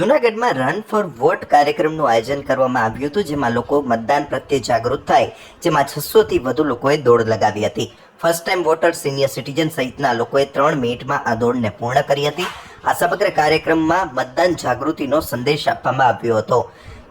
જૂનાગઢમાં run for vote કાર્યક્રમનું આયોજન કરવામાં આવ્યું હતું, જેમાં લોકો મતદાન પ્રત્યે જાગૃત થાય, જેમાં છસોથી વધુ લોકોએ દોડ લગાવી હતી. First time voter senior citizen સહિતના લોકોએ ત્રણ મિનિટમાં આ દોડને પૂર્ણ કરી હતી. આ સમગ્ર કાર્યક્રમમાં મતદાન જાગૃતિનો સંદેશ આપવામાં આવ્યો હતો.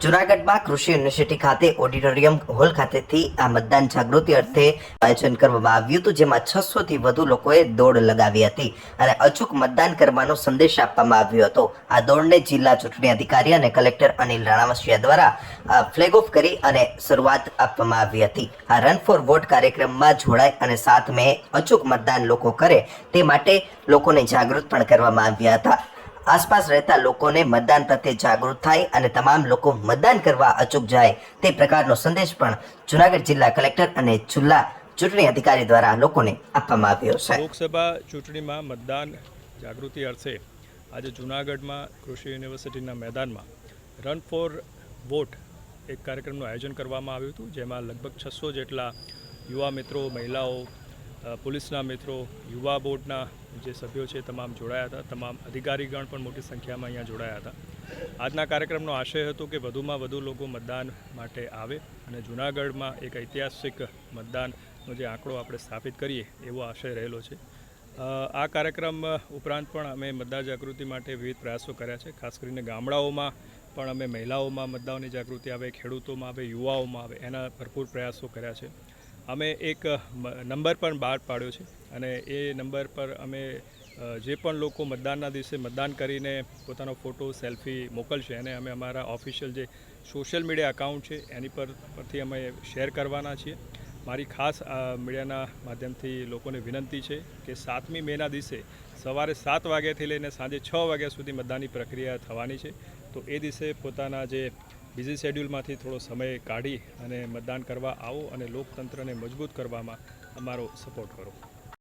જૂનાગઢમાં કૃષિ યુનિવર્સિટી ખાતે ઓડિટોરિયમ હોલ ખાતેથી આ મતદાન જાગૃતિ અર્થે આયોજન કરવામાં આવ્યું હતું, જેમાં છસો થી વધુ લોકોએ દોડ લગાવી હતી અને અચૂક મતદાન કરવાનો સંદેશ આપવામાં આવ્યો હતો. આ દોડને જિલ્લા ચૂંટણી અધિકારી અને કલેક્ટર અનિલ રાણાવસિયા દ્વારા ફ્લેગ ઓફ કરી અને શરૂઆત આપવામાં આવી હતી. આ રન ફોર વોટ કાર્યક્રમમાં જોડાય અને સાત મેં અચૂક મતદાન લોકો કરે તે માટે લોકોને જાગૃત પણ કરવામાં આવ્યા હતા. આસપાસ રહેતા લોકોને મતદાન પ્રત્યે જાગૃત થાય અને તમામ લોકો મતદાન કરવા અચૂક જાય તે પ્રકારનો સંદેશ પણ જુનાગઢ જિલ્લા કલેક્ટર અને જિલ્લા ચૂંટણી અધિકારી દ્વારા લોકોને આપવામાં આવ્યો છે. લોકસભા ચૂંટણીમાં મતદાન જાગૃતિ અર્થે આજે જૂનાગઢમાં કૃષિ યુનિવર્સિટીના મેદાનમાં રન ફોર વોટ એક કાર્યક્રમનું આયોજન કરવામાં આવ્યું હતું, જેમાં લગભગ છસો જેટલા યુવા મિત્રો, મહિલાઓ પોલીસના મિત્રો, યુવા બોર્ડના જે સભ્યો છે, તમામ જોડાયા હતા. તમામ અધિકારીગણ પણ મોટી સંખ્યામાં અહીંયા જોડાયા હતા. આજના કાર્યક્રમનો આશય હતો કે વધુમાં વધુ લોકો મતદાન માટે આવે અને જૂનાગઢમાં એક ઐતિહાસિક મતદાનનો જે આંકડો આપણે સ્થાપિત કરીએ, એવો આશય રહેલો છે. આ કાર્યક્રમ ઉપરાંત પણ અમે મતદાર જાગૃતિ માટે વિવિધ પ્રયાસો કર્યા છે. ખાસ કરીને ગામડાઓમાં પણ અમે મહિલાઓમાં મતદારોની જાગૃતિ આવે, ખેડૂતોમાં આવે, યુવાઓમાં આવે, એના ભરપૂર પ્રયાસો કર્યા છે. અમે એક નંબર પણ બહાર પાડ્યો છે અને એ નંબર પર અમે જે પણ લોકો મતદાનના દિવસે મતદાન કરીને પોતાનો ફોટો, સેલ્ફી મોકલશે અને અમે અમારા ઓફિશિયલ જે સોશિયલ મીડિયા એકાઉન્ટ છે એની પર, પરથી અમે શેર કરવાના છીએ. મારી ખાસ મીડિયાના માધ્યમથી લોકોને વિનંતી છે કે સાતમી મેના દિવસે સવારે સાત વાગ્યાથી લઈને સાંજે છ વાગ્યા સુધી મતદાનની પ્રક્રિયા થવાની છે. તો એ દિવસે પોતાના જે બિઝી શેડ્યુલમાંથી થોડો સમય કાઢી અને મતદાન કરવા આવો અને લોકતંત્રને મજબૂત કરવામાં અમારો સપોર્ટ કરો.